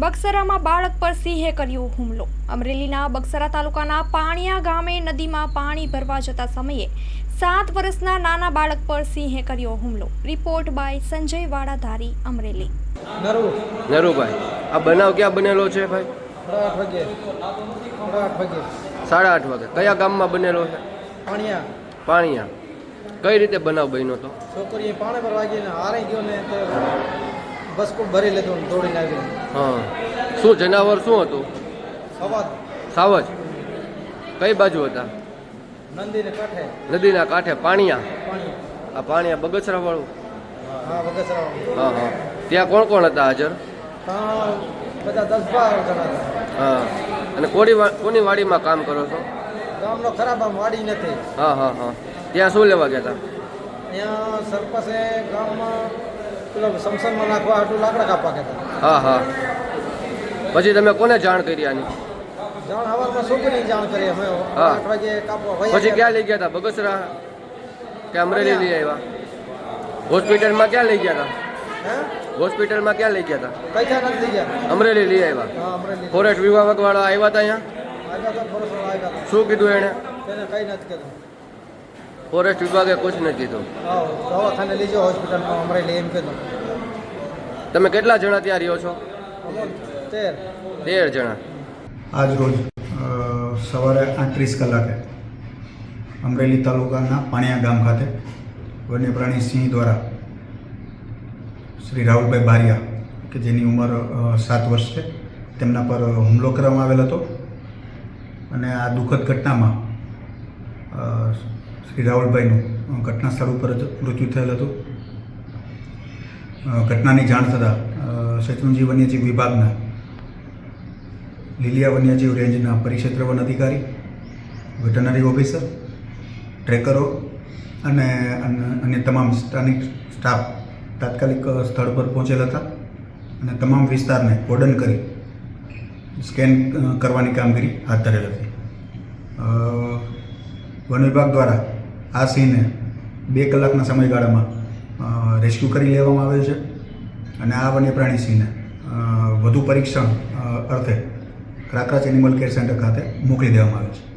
બગસરામાં બાળક પર સિંહે કર્યો હુમલો. અમરેલીના બક્સરા તાલુકાના પાણિયા ગામે નદીમાં પાણી ભરવા જતા સમયે સાત વર્ષના નાના બાળક પર સિંહે કર્યો હુમલો. Report by Sanjay Vadadhari Amreli. નરું Narubhai આ બનાવ ક્યાં બનેલો છે ભાઈ? સાડા આઠ વાગે. કયા ગામમાં બનેલો છે? પાણિયા. પાણીયા. કઈ રીતે બનાવ બન્યો હતો છોકરીએ પાણી પર વાગીને હારે ગયો ને બસ ખૂબ ભરી લેતો દોડીને આવી હા. શું જનાવર શું હતું? સવાજ સાવજ. કઈ બાજુ હતા? નંદીને કાંઠે. નદીના કાંઠે પાણીયા? આ પાણીયા બગસરા વાળું હા બગસરા હા હા. ત્યાં કોણ કોણ હતા હાજર? બધા દસ બાર જણા હતા. હા. અને કોડી કોની વાડીમાં કામ કરો છો? ગામનો ખરાબ આમ વાડી નથી. હા હા હા. ત્યાં શું લેવા ગયા હતા? ત્યાં સરપંચે ગામમાં પેલો સમસનમાં નાખવા આટલું લાકડા કાપવા કહેતા. હા હા. પછી તમે કોને જાણ કરી આની? જાણ હવારમાં છોકરીની જાણ કરી અમે. હા. આઠ વાગે કાપવા પછી ગયા. ક્યાં લઈ ગયા હતા બગસરા? કે અમરેલી લઈ આવ્યા? હોસ્પિટલમાં ક્યાં લઈ ગયા હતા હે? હોસ્પિટલમાં ક્યાં લઈ ગયા હતા કઈ થયા નથી લઈ ગયા. અમરેલી લઈ આવ્યા. હા અમરેલી. ફોરેસ્ટ વિભાગ વાળા આવ્યા હતા અહીંયા? આવ્યા હતા ફોરેસ્ટ આવ્યા શું કીધું એણે તેને કઈ નથી કીધું. ફોરેસ્ટ વિભાગે કુછ નથી કીધું. હા દવાખાને લઈ જાઓ હોસ્પિટલમાં અમરેલી એમ કીધું. તમે કેટલા જણા ત્યાં રહ્યો છો? તેર. તેર જણા. આજ રોજ સવારે આઠત્રીસ કલાકે અમરેલી તાલુકાના પાણિયા ગામ ખાતે વન્ય પ્રાણી સિંહ દ્વારા શ્રી રાહુલભાઈ બારિયા કે જેની ઉંમર સાત વર્ષ છે તેમના પર હુમલો કરવામાં આવેલ હતો. અને આ દુઃખદ ઘટનામાં શ્રી રાહુલભાઈનું ઘટના સ્થળ ઉપર જ મૃત્યુ થયેલ હતું. ઘટનાની જાણ થતાં શેત્રુંજી વન્યજીવ વિભાગના, લીલિયા વન્યજીવ રેન્જના પરિક્ષેત્ર વન અધિકારી વેટનરી ઓફિસર, ટ્રેકરો અને અન્ય તમામ સ્થાનિક સ્ટાફ તાત્કાલિક સ્થળ પર પહોંચેલા હતા અને તમામ વિસ્તારને કોર્ડન કરી સ્કેન કરવાની કામગીરી હાથ ધરેલ હતી. વન વિભાગ દ્વારા આ સિંહને બે કલાકના સમયગાળામાં રેસ્ક્યુ કરી લેવામાં આવેલ છે. અને આ વન્ય પ્રાણી સિંહને વધુ પરીક્ષણ અર્થે ક્રાકરાચ એનિમલ કેર સેન્ટર ખાતે મોકલી દેવામાં આવે છે.